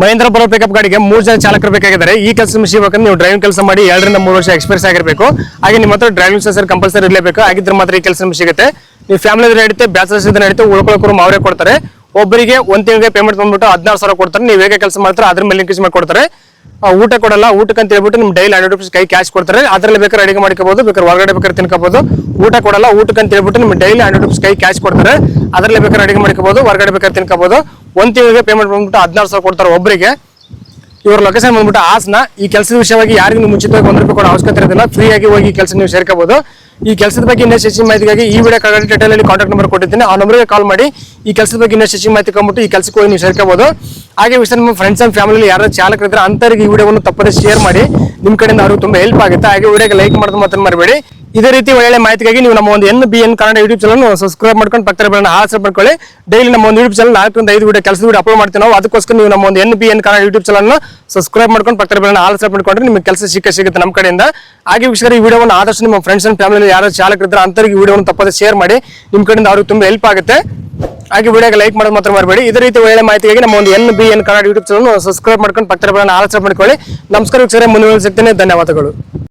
ಮಹೇಂದ್ರ ಬರೋ ಪಿಕಪ್ ಗಾಡಿಗೆ ಮೂರು ಜನ ಚಾಲಕರು ಬೇಕಾಗಿದ್ದಾರೆ. ಈ ಕೆಲಸ ಮುಗಿಬೇಕಂದ್ರೆ ನೀವು ಡ್ರೈವಿಂಗ್ ಕೆಲಸ ಮಾಡಿ ಎರಡರಿಂದ ಮೂರು ವರ್ಷ ಎಕ್ಸ್ಪೀರಿಯನ್ಸ್ ಆಗಿರಬೇಕು. ಹಾಗೆ ನಿಮ್ಮ ಹತ್ರ ಡ್ರೈವಿಂಗ್ ಲೈಸೆನ್ಸ್ ಕಂಪಲ್ಸರಿ ಇರಲೇಬೇಕು. ಆಗಿದ್ರೆ ಮಾತ್ರ ಈ ಕೆಲಸ ಸಿಗುತ್ತೆ. ನೀವು ಫ್ಯಾಮಿಲಿ ನಡೀತೆ ಬ್ಯಾಚಲರ್ಸ್ ಇದ್ರೆ ನಡೀತೆ ಉಳ್ಕೊಳ್ಳೋಕೆ ರೂಮ್ ಅವರೇ ಕೊಡ್ತಾರೆ. ಒಬ್ಬರಿಗೆ ಒಂದು ತಿಂಗಳಿಗೆ ಪೇಮೆಂಟ್ ಬಂದ್ಬಿಟ್ಟು ಹದಿನಾರು ಸಾವಿರ ಕೊಡ್ತಾರೆ. ನೀವು ಹೇಗೆ ಕೆಲಸ ಮಾಡ್ತಾರೆ ಅದ್ರ ಮೇಲೆ ಮಾಡಿ ಕೊಡ್ತಾರೆ. ಊಟ ಕೊಡಲ್ಲ, ಊಟಕ್ಕೆ ಅಂತ ಹೇಳ್ಬಿಟ್ಟು ನಿಮ್ಗೆ ಡೈಲಿ ಹಂಡ್ರೆಡ್ ರುಪೀಸ್ ಕೈ ಕ್ಯಾಶ್ ಕೊಡ್ತಾರೆ. ಅದರಲ್ಲಿ ಬೇಕಾದ್ರೆ ಅಡಿಗೆ ಮಾಡ್ಕೋಬಹುದು, ಬೇಕಾದ್ರೆ ಹೊರಗಡೆ ಬೇಕಾದ್ರೆ ತಿನ್ಕೋಬಹುದು. ಊಟ ಕೊಡಲ್ಲ, ಊಟಕ್ಕೆ ಅಂತ ಹೇಳ್ಬಿಟ್ಟು ನಿಮ್ಗೆ ಡೈಲಿ ಹಂಡ್ರೆಡ್ ರುಪೀಸ್ ಕೈ ಕ್ಯಾಶ್ ಕೊಡ್ತಾರೆ. ಅದರಲ್ಲಿ ಬೇಕಾದ್ರೆ ಅಡಿಗೆ ಮಾಡ್ಕೋಬಹುದು, ಹೊರಗಡೆ ಬೇಕಾದ್ರೆ ತಿನ್ಕೋಬಹುದು. ಒಂದು ತಿಂಗಳಿಗೆ ಪೇಮೆಂಟ್ ಬಂದ್ಬಿಟ್ಟು ಹದಿನಾರು ಸಾವಿರ ಕೊಡ್ತಾರೆ ಒಬ್ಬರಿಗೆ ಇವ್ರ ಲೊಕೇಶನ್ ಬಂದ್ಬಿಟ್ಟು ಆಸನ ಈ ಕೆಲಸದ ವಿಷಯವಾಗಿ ಯಾರಿಗೂ ಮುಂಚಿತವಾಗಿ ಒಂದು ರೂಪಾಯಿ ಕೊಡೋ ಅವಶ್ಯಕತೆ ಇರೋದಿಲ್ಲ. ಫ್ರೀಯಾಗಿ ಹೋಗಿ ಕೆಲಸ ನೀವು ಸೇರ್ಕೋಬಹುದು. ಈ ಕೆಲಸದ ಬಗ್ಗೆ ಇನ್ನಷ್ಟು ಹೆಚ್ಚಿನ ಮಾಹಿತಿಗಾಗಿ ಈ ವಿಡಿಯೋ ಕೆಳಗಡೆ ಡೀಟೇಲ್ ಅಲ್ಲಿ ಕಾಂಟ್ಯಾಕ್ಟ್ ನಂಬರ್ ಕೊಟ್ಟಿದ್ದೀನಿ. ಆ ನಂಬರ್ಗೆ ಕಾಲ್ ಮಾಡಿ ಈ ಕೆಲಸದ ಬಗ್ಗೆ ಇನ್ನಷ್ಟು ಹೆಚ್ಚಿನ ಮಾಹಿತಿ ಕಂಬಿಟ್ಟು ಈ ಕೆಲಸಕ್ಕೆ ಹೋಗಿ ನೀವು ಸೇರ್ಕೋಬಹುದು ಹಾಗೆ ವಿಷಯ ನಿಮ್ಮ ಫ್ರೆಂಡ್ಸ್ ಅಂಡ್ ಫ್ಯಾಮಿಲಿ ಯಾರು ಚಾಲಕರಿದ್ರೆ ಅಂತರಿಗೆ ಈ ವಿಡಿಯೋವನ್ನು ತಪ್ಪದೆ ಶೇರ್ ಮಾಡಿ. ನಿಮ್ಮ ಕಡೆಯಿಂದ ಅವ್ರಿಗೆ ತುಂಬಾ ಹೆಲ್ಪ್ ಆಗುತ್ತೆ. ಹಾಗೆ ವಿಡಿಯೋಗೆ ಲೈಕ್ ಮಾಡೋದು ಮಾತ್ರ ಮರಿಬೇಡಿ. ಇದೇ ರೀತಿ ಒಳ್ಳೆ ಮಾಹಿತಿಗಾಗಿ ನೀವು ನಮ್ಮ ಒಂದು N B N Kannada YouTube channel subscribe ಮಾಡ್ಕೊಂಡು ಪಕ್ಕದ ಬೆಳೆ ಆಸೆ ಮಾಡ್ಕೊಳ್ಳಿ. ಡೈಲಿ ನಮ್ಮ ಒಂದು ಯೂಟ್ಯೂಬ್ ಚಾನಲ್ ನಾಲ್ಕರಿಂದ ಐದು ವಿಡಿಯೋ ಕೆಲಸದ ವಿಡಿಯೋ ಅಪ್ಲೋಡ್ ಮಾಡ್ತೀವಿ ನಾವು. ಅದಕ್ಕೋಸ್ಕರ ನೀವು ನಮ್ಮ ಒಂದು N B N Kannada YouTube channel subscribe ಮಾಡ್ಕೊಂಡು ಪಕ್ಕದ ಬೆಳೆ ಆಲಸ ಮಾಡ್ಕೊಂಡ್ರೆ ನಿಮಗೆ ಕೆಲಸ ಸಿಕ್ಕ ಸಿಗುತ್ತೆ ನಮ್ಮ ಕಡೆಯಿಂದ. ಹಾಗೆ ವೀಕ್ಷಕರ, ಈ ವಿಡಿಯೋವನ್ನು ಆದಷ್ಟು ನಿಮ್ಮ ಫ್ರೆಂಡ್ಸ್ ಅಂಡ್ ಫ್ಯಾಮಿಲಿ ಯಾರು ಚಾಲಕರಿದ್ರೆ ಅಂತರಿಗೆ ವಿಡಿಯೋವನ್ನು ತಪ್ಪದೆ ಶೇರ್ ಮಾಡಿ. ನಿಮ್ಮ ಕಡೆಯಿಂದ ಅವ್ರಿಗೆ ತುಂಬ ಹೆಲ್ಪ್ ಆಗುತ್ತೆ. ಹಾಗೆ ವಿಡಿಯೋಗೆ ಲೈಕ್ ಮಾಡೋದು ಮಾತ್ರ ಮಾಡಬೇಡಿ ಇದೇ ರೀತಿ ಒಳ್ಳೆ ಮಾಹಿತಿಗಾಗಿ ನಮ್ಮ ಒಂದು N B N Kannada YouTube channel subscribe ಮಾಡ್ಕೊಂಡು ಪಕ್ಕದ ಬೆಳೆ ಆಲಸ ಮಾಡ್ಕೊಳ್ಳಿ. ನಮಸ್ಕಾರ ವೀಕ್ಷಕರೇ ಮುಂದೆ ಸಿಗ್ತೇನೆ ಧನ್ಯವಾದಗಳು.